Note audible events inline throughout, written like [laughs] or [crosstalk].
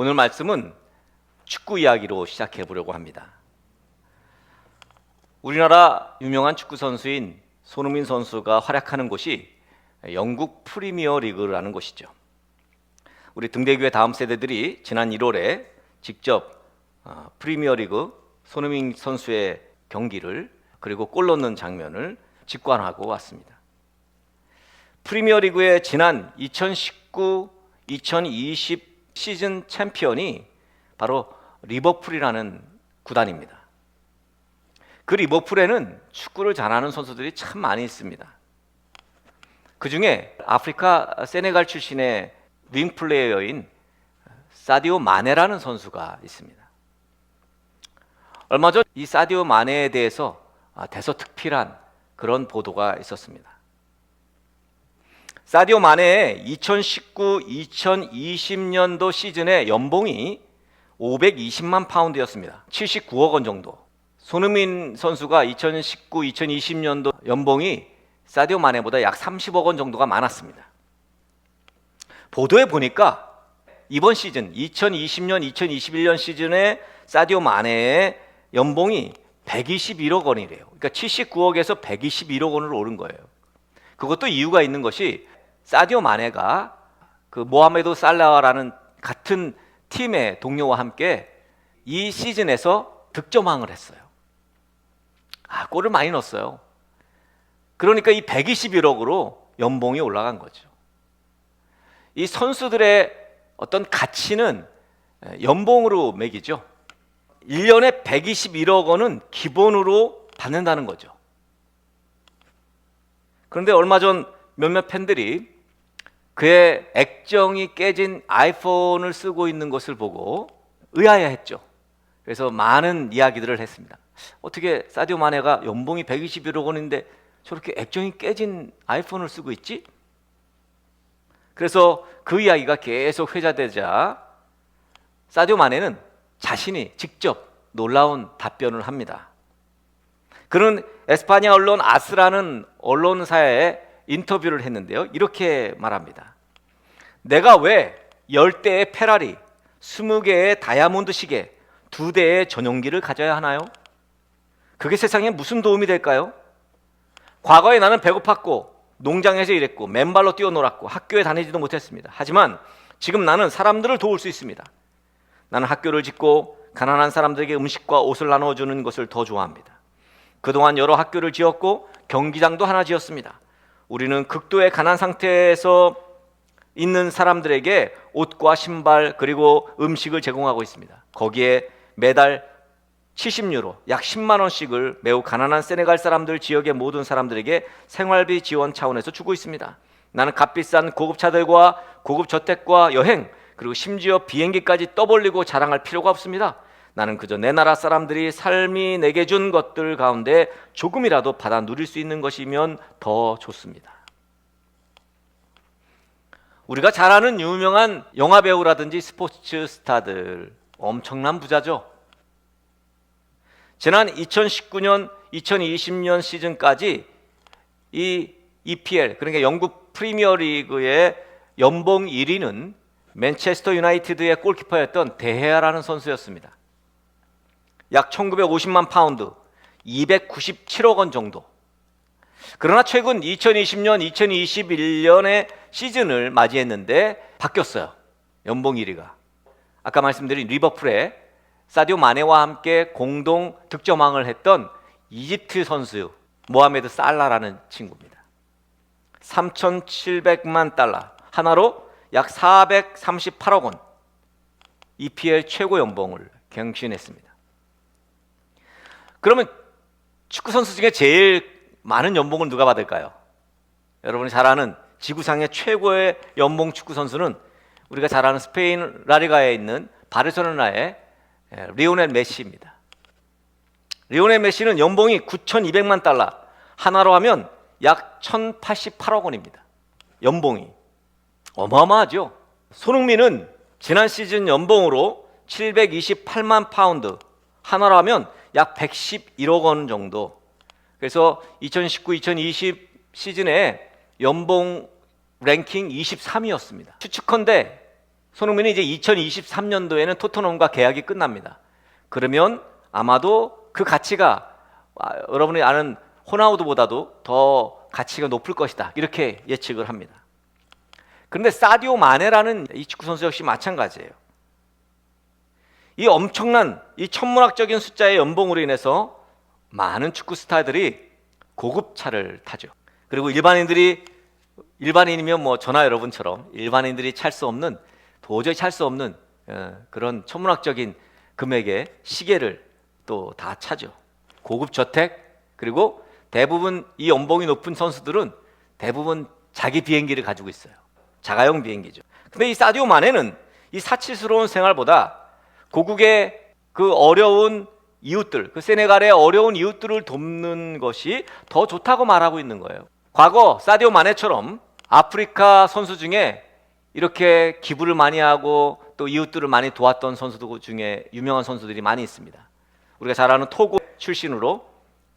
오늘 말씀은 축구 이야기로 시작해 보려고 합니다. 우리나라 유명한 축구 선수인 손흥민 선수가 활약하는 곳이 영국 프리미어 리그라는 곳이죠. 우리 등대교회 다음 세대들이 지난 1월에 직접 어, 프리미어 리그 손흥민 선수의 경기를 그리고 골 넣는 장면을 직관하고 왔습니다. 프리미어 리그의 지난 2019-2020 시즌 챔피언이 바로 리버풀이라는 구단입니다. 그 리버풀에는 축구를 잘하는 선수들이 참 많이 있습니다. 그 중에 아프리카 세네갈 출신의 윙 플레이어인 사디오 마네라는 선수가 있습니다. 얼마 전 이 사디오 마네에 대해서 아, 대서특필한 그런 보도가 있었습니다. 사디오 마네의 2019-2020년도 시즌의 연봉이 520만 파운드였습니다. 79억 원 정도. 손흥민 선수가 2019-2020년도 연봉이 사디오 마네보다 약 30억 원 정도가 많았습니다. 보도에 보니까 이번 시즌 2020년 2021년 시즌에 사디오 마네의 연봉이 121억 원이래요. 그러니까 79억에서 121억 원으로 오른 거예요. 그것도 이유가 있는 것이 사디오 마네가 그 모하메드 살라라는 같은 팀의 동료와 함께 이 시즌에서 득점왕을 했어요. 아, 골을 많이 넣었어요. 그러니까 이 121억으로 연봉이 올라간 거죠. 이 선수들의 어떤 가치는 연봉으로 매기죠. 1년에 121억 원은 기본으로 받는다는 거죠. 그런데 얼마 전 몇몇 팬들이 그의 액정이 깨진 아이폰을 쓰고 있는 것을 보고 의아해했죠. 그래서 많은 이야기들을 했습니다. 어떻게 사디오 마네가 연봉이 121억 원인데 저렇게 액정이 깨진 아이폰을 쓰고 있지? 그래서 그 이야기가 계속 회자되자 사디오 마네는 자신이 직접 놀라운 답변을 합니다. 그는 에스파냐 언론 아스라는 언론사에 인터뷰를 했는데요. 이렇게 말합니다. 내가 왜 10대의 페라리, 20개의 다이아몬드 시계, 2대의 전용기를 가져야 하나요? 그게 세상에 무슨 도움이 될까요? 과거에 나는 배고팠고 농장에서 일했고 맨발로 뛰어놀았고 학교에 다니지도 못했습니다. 하지만 지금 나는 사람들을 도울 수 있습니다. 나는 학교를 짓고 가난한 사람들에게 음식과 옷을 나눠주는 것을 더 좋아합니다. 그동안 여러 학교를 지었고 경기장도 하나 지었습니다. 우리는 극도의 가난 상태에서 있는 사람들에게 옷과 신발 그리고 음식을 제공하고 있습니다. 거기에 매달 70유로, 약 10만 원씩을 매우 가난한 세네갈 사람들 지역의 모든 사람들에게 생활비 지원 차원에서 주고 있습니다. 나는 값비싼 고급 차들과 고급 저택과 여행 그리고 심지어 비행기까지 떠벌리고 자랑할 필요가 없습니다. 나는 그저 내 나라 사람들이 삶이 내게 준 것들 가운데 조금이라도 받아 누릴 수 있는 것이면 더 좋습니다. 우리가 잘 아는 유명한 영화 배우라든지 스포츠 스타들 엄청난 부자죠. 지난 2019년, 2020년 시즌까지 이 EPL 그러니까 영국 프리미어 리그의 연봉 1위는 맨체스터 유나이티드의 골키퍼였던 데헤아라는 선수였습니다. 약 1950만 파운드, 297억 원 정도. 그러나 최근 2020년, 2021년의 시즌을 맞이했는데 바뀌었어요. 연봉 1위가. 아까 말씀드린 리버풀의 사디오 마네와 함께 공동 득점왕을 했던 이집트 선수 모하메드 살라라는 친구입니다. 3,700만 달러 하나로 약 438억 원 EPL 최고 연봉을 갱신했습니다. 그러면 축구 선수 중에 제일 많은 연봉을 누가 받을까요? 여러분이 잘 아는 지구상의 최고의 연봉 축구 선수는 우리가 잘 아는 스페인 라리가에 있는 바르셀로나의 리오넬 메시입니다. 리오넬 메시는 연봉이 9,200만 달러, 하나로 하면 약 1,088억 원입니다. 연봉이 어마어마하죠. 손흥민은 지난 시즌 연봉으로 728만 파운드, 하나로 하면 약 111억 원 정도. 그래서 2019-2020 시즌에 연봉 랭킹 23위였습니다. 추측컨대 손흥민이 이제 2023년도에는 토트넘과 계약이 끝납니다. 그러면 아마도 그 가치가 아, 여러분이 아는 호나우드보다도 더 가치가 높을 것이다. 이렇게 예측을 합니다. 그런데 사디오 마네라는 이 축구 선수 역시 마찬가지예요. 이 엄청난 이 천문학적인 숫자의 연봉으로 인해서 많은 축구 스타들이 고급 차를 타죠. 그리고 일반인들이 일반인이면 뭐 저나 여러분처럼 일반인들이 찰 수 없는 도저히 찰 수 없는 어, 그런 천문학적인 금액의 시계를 또 다 차죠. 고급 저택 그리고 대부분 이 연봉이 높은 선수들은 대부분 자기 비행기를 가지고 있어요. 자가용 비행기죠. 근데 이 사디오 마네는 이 사치스러운 생활보다 고국의 그 어려운 이웃들, 그 세네갈의 어려운 이웃들을 돕는 것이 더 좋다고 말하고 있는 거예요. 과거 사디오 마네처럼 아프리카 선수 중에 이렇게 기부를 많이 하고 또 이웃들을 많이 도왔던 선수들 중에 유명한 선수들이 많이 있습니다. 우리가 잘 아는 토고 출신으로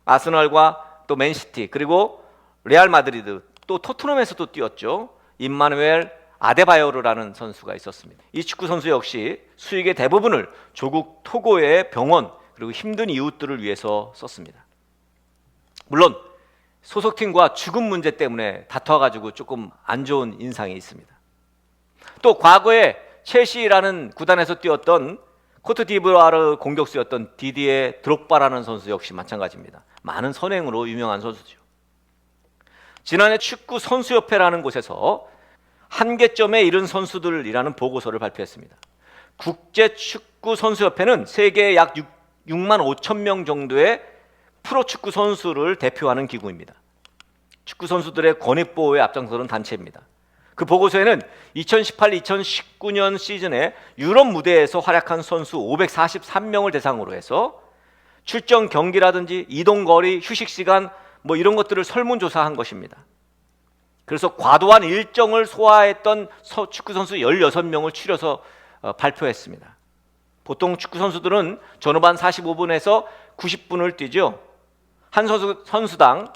아스널과 또 맨시티 그리고 레알 마드리드 또 토트넘에서도 뛰었죠. 임마누엘 아데바요르라는 선수가 있었습니다. 이 축구 선수 역시 수익의 대부분을 조국 토고의 병원 그리고 힘든 이웃들을 위해서 썼습니다. 물론 소속팀과 죽음 문제 때문에 다퉈가지고 조금 안 좋은 인상이 있습니다. 또 과거에 첼시라는 구단에서 뛰었던 코트디부아르 공격수였던 디디에 드록바라는 선수 역시 마찬가지입니다. 많은 선행으로 유명한 선수죠. 지난해 축구 선수협회라는 곳에서 한계점에 이른 선수들이라는 보고서를 발표했습니다. 국제 축구 선수협회는 세계 약 6, 6만 5천 명 정도의 프로 축구 선수를 대표하는 기구입니다. 축구 선수들의 권익 보호에 앞장서는 단체입니다. 그 보고서에는 2018-2019년 시즌에 유럽 무대에서 활약한 선수 543명을 대상으로 해서 출전 경기라든지 이동 거리, 휴식 시간 뭐 이런 것들을 설문조사한 것입니다. 그래서 과도한 일정을 소화했던 서- 축구 선수 16명을 추려서 어, 발표했습니다. 보통 축구 선수들은 전후반 45분에서 90분을 뛰죠. 한 선수, 선수당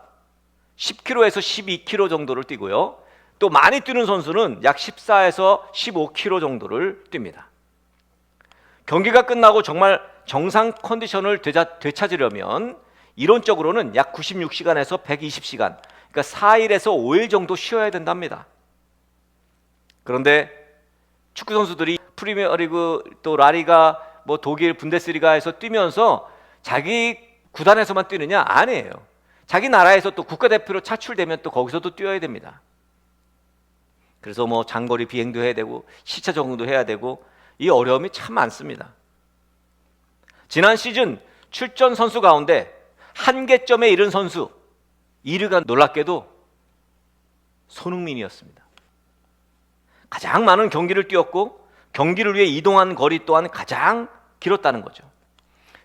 10km에서 12km 정도를 뛰고요. 또 많이 뛰는 선수는 약 14에서 15km 정도를 뜁니다. 경기가 끝나고 정말 정상 컨디션을 되찾으려면 이론적으로는 약 96시간에서 120시간, 그러니까 4일에서 5일 정도 쉬어야 된답니다. 그런데 축구 선수들이 프리미어리그 또 라리가 뭐 독일 분데스리가에서 뛰면서 자기 구단에서만 뛰느냐 아니에요. 자기 나라에서 또 국가대표로 차출되면 또 거기서도 뛰어야 됩니다. 그래서 뭐 장거리 비행도 해야 되고 시차 적응도 해야 되고 이 어려움이 참 많습니다. 지난 시즌 출전 선수 가운데 한계점에 이른 선수 1위가 놀랍게도 손흥민이었습니다. 가장 많은 경기를 뛰었고 경기를 위해 이동한 거리 또한 가장 길었다는 거죠.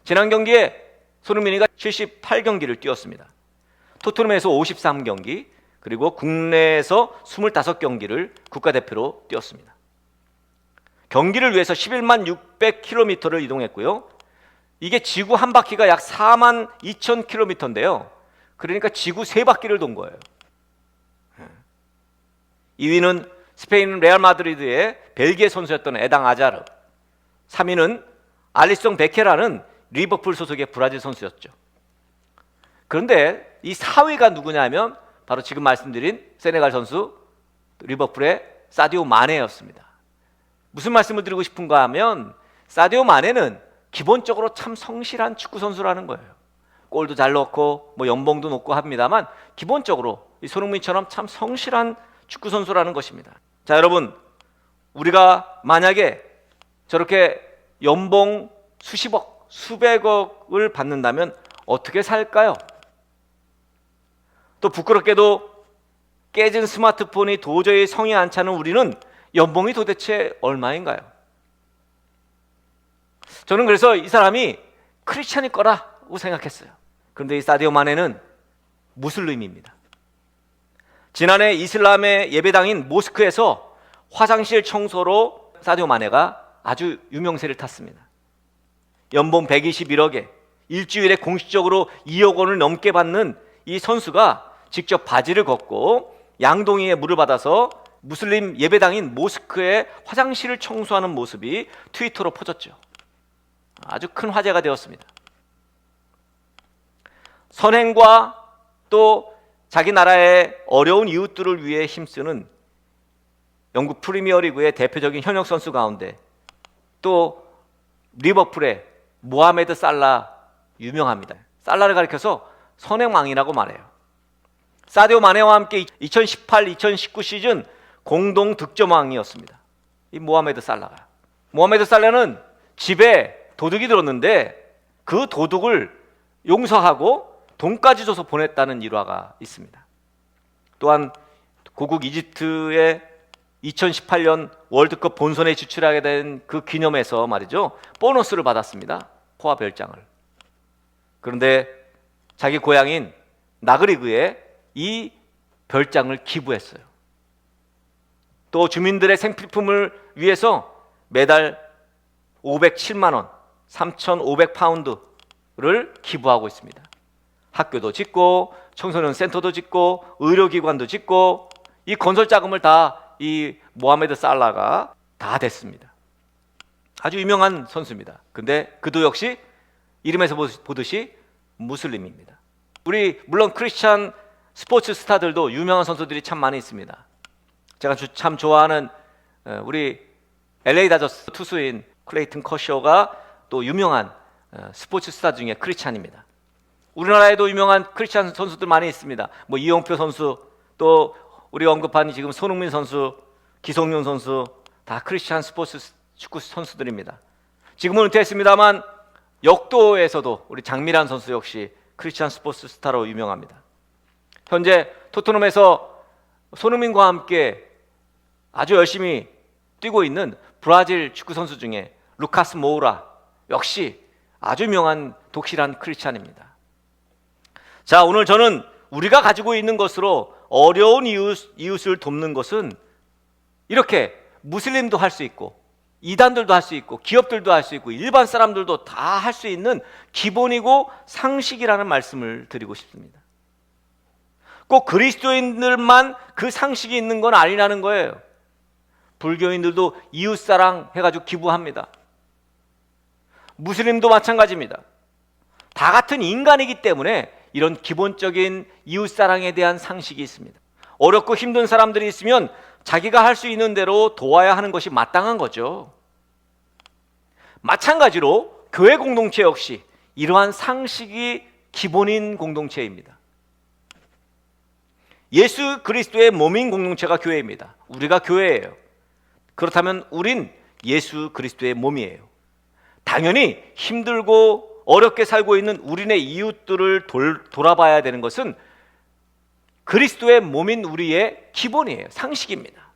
지난 경기에 손흥민이가 78경기를 뛰었습니다. 토트넘에서 53경기 그리고 국내에서 25경기를 국가대표로 뛰었습니다. 경기를 위해서 11만 600km를 이동했고요. 이게 지구 한 바퀴가 약 4만 2천 km인데요. 그러니까 지구 세 바퀴를 돈 거예요. 2위는 스페인 레알 마드리드의 벨기에 선수였던 에당 아자르. 3위는 알리송 베케라는 리버풀 소속의 브라질 선수였죠. 그런데 이 4위가 누구냐면 바로 지금 말씀드린 세네갈 선수 리버풀의 사디오 마네였습니다. 무슨 말씀을 드리고 싶은가 하면 사디오 마네는 기본적으로 참 성실한 축구 선수라는 거예요. 골도 잘 넣고 뭐 연봉도 높고 합니다만 기본적으로 이 손흥민처럼 참 성실한 축구 선수라는 것입니다. 자, 여러분 우리가 만약에 저렇게 연봉 수십억, 수백억을 받는다면 어떻게 살까요? 또 부끄럽게도 깨진 스마트폰이 도저히 성이 안 차는 우리는 연봉이 도대체 얼마인가요? 저는 그래서 이 사람이 크리스찬일 거라고 생각했어요. 그런데 이 사디오 마네는 무슬림입니다. 지난해 이슬람의 예배당인 모스크에서 화장실 청소로 사디오 마네가 아주 유명세를 탔습니다. 연봉 121억에 일주일에 공식적으로 2억 원을 넘게 받는 이 선수가 직접 바지를 걷고 양동이에 물을 받아서 무슬림 예배당인 모스크의 화장실을 청소하는 모습이 트위터로 퍼졌죠. 아주 큰 화제가 되었습니다. 선행과 또 자기 나라의 어려운 이웃들을 위해 힘쓰는 영국 프리미어리그의 대표적인 현역 선수 가운데 또 리버풀의 모하메드 살라 유명합니다. 살라를 가리켜서 선행왕이라고 말해요. 사디오 마네와 함께 2018-2019 시즌 공동 득점왕이었습니다. 이 모하메드 살라가. 모하메드 살라는 집에 도둑이 들었는데 그 도둑을 용서하고 돈까지 줘서 보냈다는 일화가 있습니다. 또한 고국 이집트의 2018년 월드컵 본선에 진출하게 된 그 기념에서 말이죠. 보너스를 받았습니다. 포화 별장을. 그런데 자기 고향인 나그리그에 이 별장을 기부했어요. 또 주민들의 생필품을 위해서 매달 507만 원, 3,500 파운드를 기부하고 있습니다. 학교도 짓고 청소년 센터도 짓고 의료기관도 짓고 이 건설 자금을 다 이 모하메드 살라가 다 됐습니다. 아주 유명한 선수입니다. 근데 그도 역시 이름에서 보듯이 무슬림입니다. 우리 물론 크리스찬 스포츠 스타들도 유명한 선수들이 참 많이 있습니다. 제가 참 좋아하는 어, 우리 LA 다저스 투수인 클레이튼 커쇼가 또 유명한 어, 스포츠 스타 중에 크리스찬입니다. 우리나라에도 유명한 크리스찬 선수들 많이 있습니다. 뭐 이용표 선수 또 우리 언급한 지금 손흥민 선수, 기성용 선수 다 크리스찬 스포츠 축구 선수들입니다. 지금은 은퇴했습니다만 역도에서도 우리 장미란 선수 역시 크리스찬 스포츠 스타로 유명합니다. 현재 토트넘에서 손흥민과 함께 아주 열심히 뛰고 있는 브라질 축구 선수 중에 루카스 모우라 역시 아주 유명한 독실한 크리스찬입니다. 자, 오늘 저는 우리가 가지고 있는 것으로 어려운 이웃, 이웃을 돕는 것은 이렇게 무슬림도 할 수 있고 이단들도 할 수 있고 기업들도 할 수 있고 일반 사람들도 다 할 수 있는 기본이고 상식이라는 말씀을 드리고 싶습니다. 꼭 그리스도인들만 그 상식이 있는 건 아니라는 거예요. 불교인들도 이웃 사랑 해가지고 기부합니다. 무슬림도 마찬가지입니다. 다 같은 인간이기 때문에 이런 기본적인 이웃 사랑에 대한 상식이 있습니다. 어렵고 힘든 사람들이 있으면 자기가 할 수 있는 대로 도와야 하는 것이 마땅한 거죠. 마찬가지로 교회 공동체 역시 이러한 상식이 기본인 공동체입니다. 예수 그리스도의 몸인 공동체가 교회입니다. 우리가 교회예요. 그렇다면 우린 예수 그리스도의 몸이에요. 당연히 힘들고 어렵게 살고 있는 우리네 이웃들을 돌, 돌아봐야 되는 것은 그리스도의 몸인 우리의 기본이에요. 상식입니다.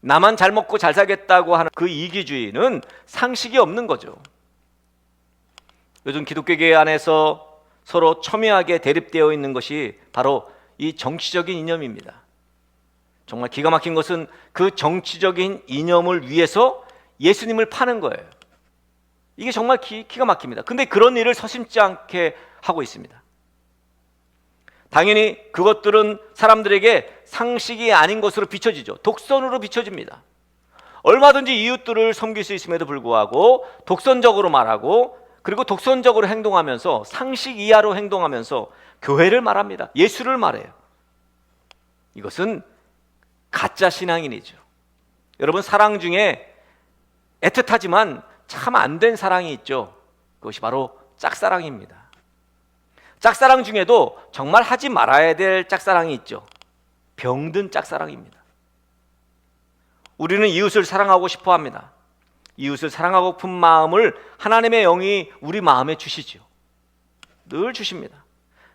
나만 잘 먹고 잘 살겠다고 하는 그 이기주의는 상식이 없는 거죠. 요즘 기독교계 안에서 서로 첨예하게 대립되어 있는 것이 바로 이 정치적인 이념입니다. 정말 기가 막힌 것은 그 정치적인 이념을 위해서 예수님을 파는 거예요. 이게 정말 기, 가 막힙니다. 근데 그런 일을 서심지 않게 하고 있습니다. 당연히 그것들은 사람들에게 상식이 아닌 것으로 비춰지죠. 독선으로 비춰집니다. 얼마든지 이웃들을 섬길 수 있음에도 불구하고 독선적으로 말하고 그리고 독선적으로 행동하면서 상식 이하로 행동하면서 교회를 말합니다. 예수를 말해요. 이것은 가짜 신앙인이죠. 여러분 사랑 중에 애틋하지만 참 안 된 사랑이 있죠. 그것이 바로 짝사랑입니다. 짝사랑 중에도 정말 하지 말아야 될 짝사랑이 있죠. 병든 짝사랑입니다. 우리는 이웃을 사랑하고 싶어 합니다. 이웃을 사랑하고픈 마음을 하나님의 영이 우리 마음에 주시죠. 늘 주십니다.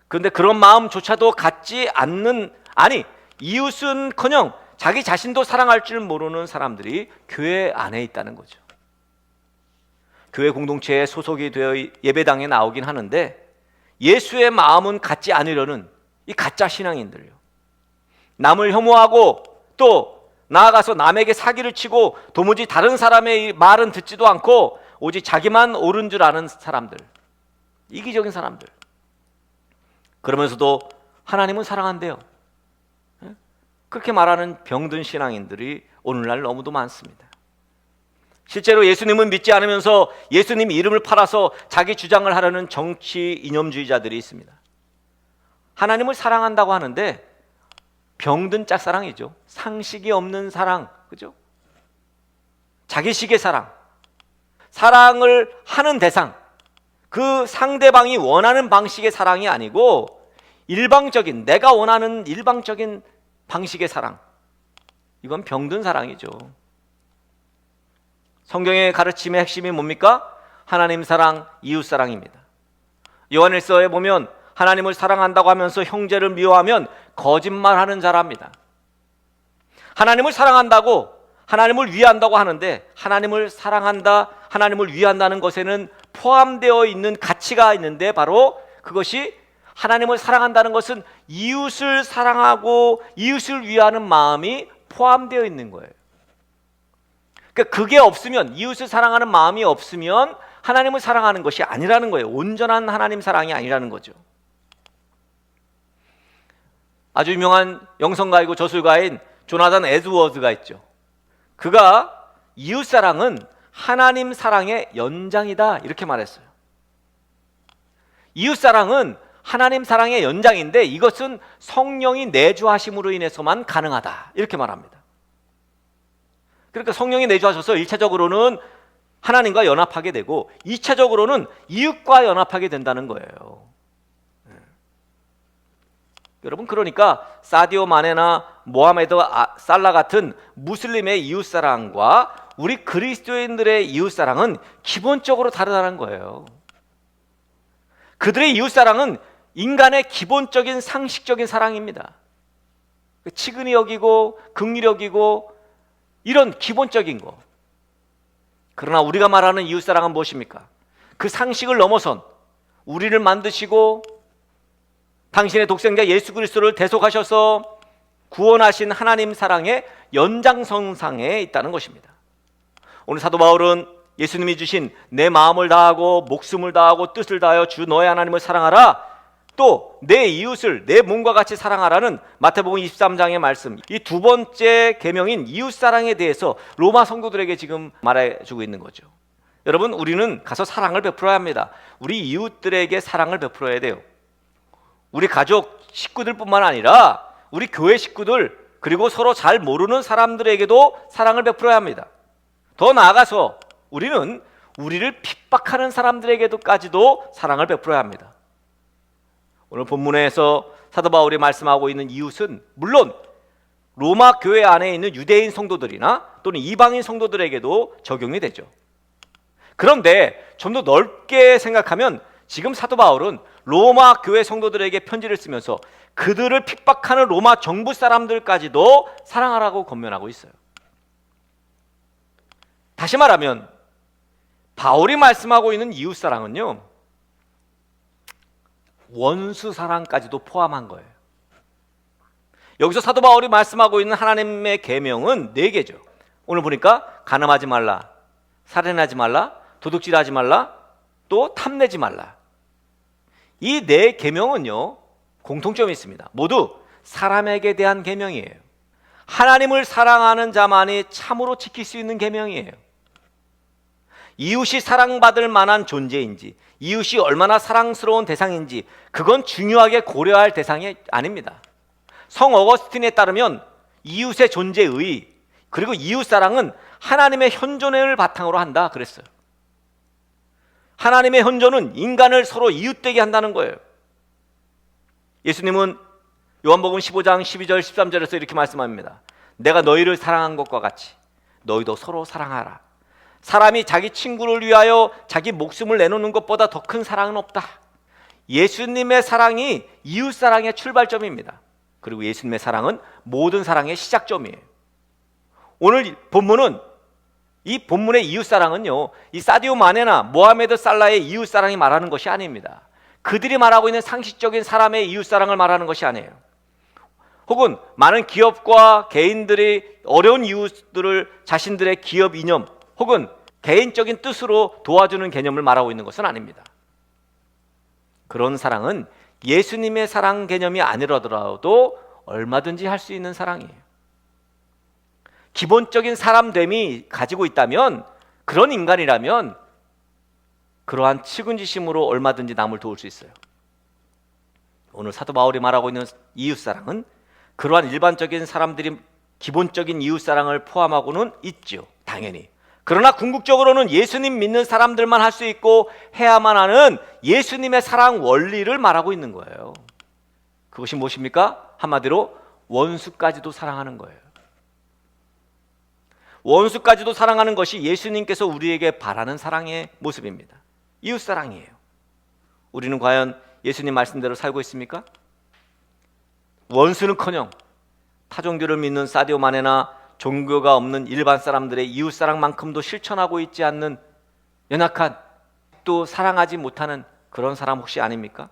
그런데 그런 마음조차도 갖지 않는 아니 이웃은커녕 자기 자신도 사랑할 줄 모르는 사람들이 교회 안에 있다는 거죠. 교회 공동체에 소속이 되어 예배당에 나오긴 하는데 예수의 마음은 갖지 않으려는 이 가짜 신앙인들요. 남을 혐오하고 또 나아가서 남에게 사기를 치고 도무지 다른 사람의 말은 듣지도 않고 오직 자기만 옳은 줄 아는 사람들. 이기적인 사람들. 그러면서도 하나님은 사랑한대요. 그렇게 말하는 병든 신앙인들이 오늘날 너무도 많습니다. 실제로 예수님을 믿지 않으면서 예수님 이름을 팔아서 자기 주장을 하려는 정치 이념주의자들이 있습니다. 하나님을 사랑한다고 하는데 병든 짝사랑이죠. 상식이 없는 사랑, 그죠? 자기식의 사랑. 사랑을 하는 대상. 그 상대방이 원하는 방식의 사랑이 아니고 일방적인 내가 원하는 일방적인 방식의 사랑. 이건 병든 사랑이죠. 성경의 가르침의 핵심이 뭡니까? 하나님 사랑, 이웃 사랑입니다. 요한일서에 보면 하나님을 사랑한다고 하면서 형제를 미워하면 거짓말하는 자랍니다. 하나님을 사랑한다고 하나님을 위한다고 하는데 하나님을 사랑한다, 하나님을 위한다는 것에는 포함되어 있는 가치가 있는데 바로 그것이 하나님을 사랑한다는 것은 이웃을 사랑하고 이웃을 위하는 마음이 포함되어 있는 거예요. 그러니까 그게 없으면 이웃을 사랑하는 마음이 없으면 하나님을 사랑하는 것이 아니라는 거예요. 온전한 하나님 사랑이 아니라는 거죠. 아주 유명한 영성가이고 저술가인 조나단 에드워드가 있죠. 그가 이웃 사랑은 하나님 사랑의 연장이다 이렇게 말했어요. 이웃 사랑은 하나님 사랑의 연장인데 이것은 성령이 내주하심으로 인해서만 가능하다 이렇게 말합니다. 그러니까 성령이 내주하셔서 1차적으로는 하나님과 연합하게 되고 2차적으로는 이웃과 연합하게 된다는 거예요. 네. 여러분 그러니까 사디오 마네나 모하메드 아, 살라 같은 무슬림의 이웃 사랑과 우리 그리스도인들의 이웃 사랑은 기본적으로 다르다는 거예요. 그들의 이웃 사랑은 인간의 기본적인 상식적인 사랑입니다. 치근히 여기고 긍휼히 여기고 이런 기본적인 거. 그러나 우리가 말하는 이웃 사랑은 무엇입니까? 그 상식을 넘어선 우리를 만드시고 당신의 독생자 예수 그리스도를 대속하셔서 구원하신 하나님 사랑의 연장선상에 있다는 것입니다. 오늘 사도 바울은 예수님이 주신 내 마음을 다하고 목숨을 다하고 뜻을 다하여 주 너의 하나님을 사랑하라. 또 내 이웃을 내 몸과 같이 사랑하라는 마태복음 23장의 말씀. 이 두 번째 계명인 이웃 사랑에 대해서 로마 성도들에게 지금 말해 주고 있는 거죠. 여러분, 우리는 가서 사랑을 베풀어야 합니다. 우리 이웃들에게 사랑을 베풀어야 돼요. 우리 가족 식구들뿐만 아니라 우리 교회 식구들 그리고 서로 잘 모르는 사람들에게도 사랑을 베풀어야 합니다. 더 나아가서 우리는 우리를 핍박하는 사람들에게도까지도 사랑을 베풀어야 합니다. 오늘 본문에서 사도 바울이 말씀하고 있는 이웃은 물론 로마 교회 안에 있는 유대인 성도들이나 또는 이방인 성도들에게도 적용이 되죠. 그런데 좀 더 넓게 생각하면 지금 사도 바울은 로마 교회 성도들에게 편지를 쓰면서 그들을 핍박하는 로마 정부 사람들까지도 사랑하라고 권면하고 있어요. 다시 말하면 바울이 말씀하고 있는 이웃 사랑은요. 원수 사랑까지도 포함한 거예요. 여기서 사도 바울이 말씀하고 있는 하나님의 계명은 네 개죠. 오늘 보니까 가늠하지 말라, 살인하지 말라, 도둑질하지 말라, 또 탐내지 말라. 이 네 계명은요 공통점이 있습니다. 모두 사람에게 대한 계명이에요. 하나님을 사랑하는 자만이 참으로 지킬 수 있는 계명이에요. 이웃이 사랑받을 만한 존재인지, 이웃이 얼마나 사랑스러운 대상인지, 그건 중요하게 고려할 대상이 아닙니다. 성 어거스틴에 따르면 이웃의 존재의 그리고 이웃 사랑은 하나님의 현존을 바탕으로 한다 그랬어요. 하나님의 현존은 인간을 서로 이웃되게 한다는 거예요. 예수님은 요한복음 15장 12절 13절에서 이렇게 말씀합니다. 내가 너희를 사랑한 것과 같이 너희도 서로 사랑하라. 사람이 자기 친구를 위하여 자기 목숨을 내놓는 것보다 더 큰 사랑은 없다. 예수님의 사랑이 이웃 사랑의 출발점입니다. 그리고 예수님의 사랑은 모든 사랑의 시작점이에요. 오늘 본문은 이 본문의 이웃 사랑은요, 이 사디오 마네나 모하메드 살라의 이웃 사랑이 말하는 것이 아닙니다. 그들이 말하고 있는 상식적인 사람의 이웃 사랑을 말하는 것이 아니에요. 혹은 많은 기업과 개인들이 어려운 이웃들을 자신들의 기업 이념 혹은 개인적인 뜻으로 도와주는 개념을 말하고 있는 것은 아닙니다. 그런 사랑은 예수님의 사랑 개념이 아니라더라도 얼마든지 할 수 있는 사랑이에요. 기본적인 사람됨이 가지고 있다면 그런 인간이라면 그러한 측은지심으로 얼마든지 남을 도울 수 있어요. 오늘 사도 바울이 말하고 있는 이웃 사랑은 그러한 일반적인 사람들이 기본적인 이웃 사랑을 포함하고는 있죠. 당연히. 그러나 궁극적으로는 예수님 믿는 사람들만 할 수 있고 해야만 하는 예수님의 사랑 원리를 말하고 있는 거예요. 그것이 무엇입니까? 한마디로 원수까지도 사랑하는 거예요. 원수까지도 사랑하는 것이 예수님께서 우리에게 바라는 사랑의 모습입니다. 이웃 사랑이에요. 우리는 과연 예수님 말씀대로 살고 있습니까? 원수는커녕 타종교를 믿는 사디오 마네나 종교가 없는 일반 사람들의 이웃 사랑만큼도 실천하고 있지 않는 연약한 또 사랑하지 못하는 그런 사람 혹시 아닙니까?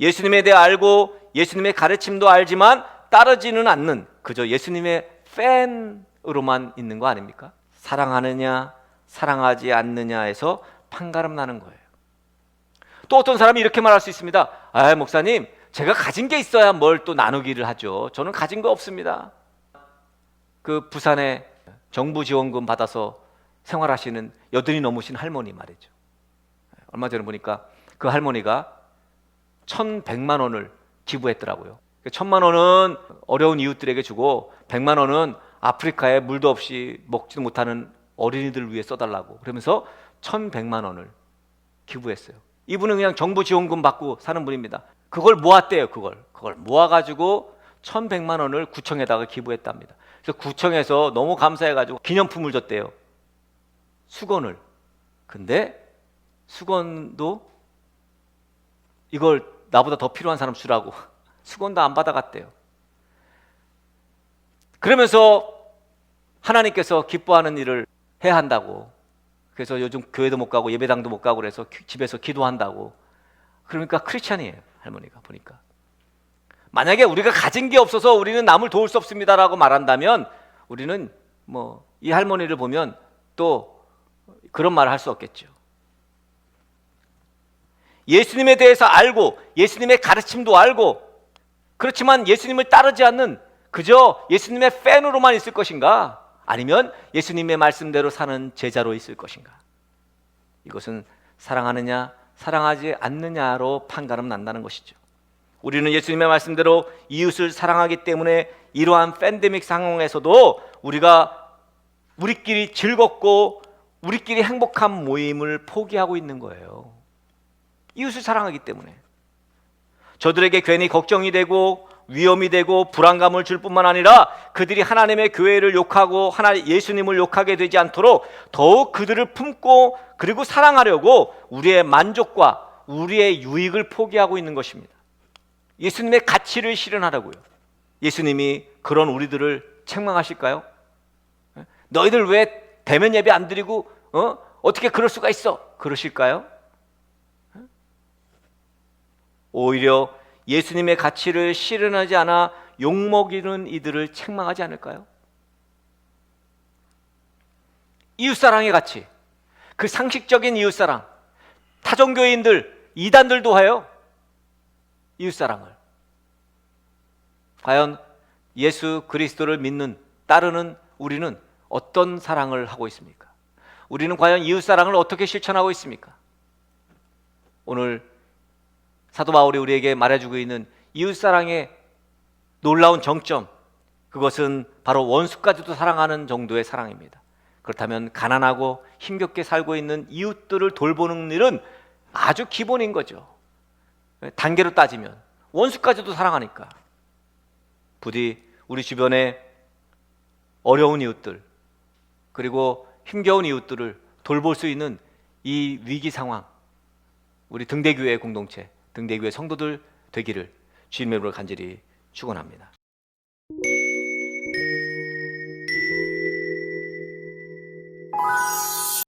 예수님에 대해 알고 예수님의 가르침도 알지만 따르지는 않는 그저 예수님의 팬으로만 있는 거 아닙니까? 사랑하느냐 사랑하지 않느냐에서 판가름 나는 거예요. 또 어떤 사람이 이렇게 말할 수 있습니다. 아, 목사님, 제가 가진 게 있어야 뭘 또 나누기를 하죠. 저는 가진 거 없습니다. 그 부산에 정부 지원금 받아서 생활하시는 여든이 넘으신 할머니 말이죠. 얼마 전에 보니까 그 할머니가 1,100만 원을 기부했더라고요. 그 천만 원은 어려운 이웃들에게 주고 100만 원은 아프리카에 물도 없이 먹지도 못하는 어린이들을 위해 써달라고 그러면서 1,100만 원을 기부했어요. 이분은 그냥 정부 지원금 받고 사는 분입니다. 그걸 모았대요. 그걸 그걸 모아가지고 1,100만 원을 구청에다가 기부했답니다. 그래서 구청에서 너무 감사해가지고 기념품을 줬대요. 수건을. 근데 수건도 이걸 나보다 더 필요한 사람 주라고 [laughs] 수건도 안 받아갔대요. 그러면서 하나님께서 기뻐하는 일을 해야 한다고. 그래서 요즘 교회도 못 가고 예배당도 못 가고 그래서 집에서 기도한다고. 그러니까 크리스찬이에요. 할머니가 보니까. 만약에 우리가 가진 게 없어서 우리는 남을 도울 수 없습니다라고 말한다면 우리는 뭐 이 할머니를 보면 또 그런 말을 할 수 없겠죠. 예수님에 대해서 알고 예수님의 가르침도 알고 그렇지만 예수님을 따르지 않는 그저 예수님의 팬으로만 있을 것인가? 아니면 예수님의 말씀대로 사는 제자로 있을 것인가? 이것은 사랑하느냐, 사랑하지 않느냐로 판가름 난다는 것이죠. 우리는 예수님의 말씀대로 이웃을 사랑하기 때문에 이러한 팬데믹 상황에서도 우리가 우리끼리 즐겁고 우리끼리 행복한 모임을 포기하고 있는 거예요. 이웃을 사랑하기 때문에. 저들에게 괜히 걱정이 되고 위험이 되고 불안감을 줄 뿐만 아니라 그들이 하나님의 교회를 욕하고 하나 예수님을 욕하게 되지 않도록 더욱 그들을 품고 그리고 사랑하려고 우리의 만족과 우리의 유익을 포기하고 있는 것입니다. 예수님의 가치를 실현하라고요. 예수님이 그런 우리들을 책망하실까요? 너희들 왜 대면 예배 안 드리고 어? 어떻게 그럴 수가 있어? 그러실까요? 오히려 예수님의 가치를 실현하지 않아 욕먹이는 이들을 책망하지 않을까요? 이웃사랑의 가치, 그 상식적인 이웃사랑, 타종교인들, 이단들도 하여 이웃사랑을. 과연 예수 그리스도를 믿는, 따르는 우리는 어떤 사랑을 하고 있습니까? 우리는 과연 이웃사랑을 어떻게 실천하고 있습니까? 오늘 사도 바울이 우리에게 말해주고 있는 이웃사랑의 놀라운 정점, 그것은 바로 원수까지도 사랑하는 정도의 사랑입니다. 그렇다면 가난하고 힘겹게 살고 있는 이웃들을 돌보는 일은 아주 기본인 거죠. 단계로 따지면 원수까지도 사랑하니까. 부디 우리 주변에 어려운 이웃들 그리고 힘겨운 이웃들을 돌볼 수 있는 이 위기 상황 우리 등대교회 공동체 등대교회 성도들 되기를 주님의 이름으로 간절히 축원합니다.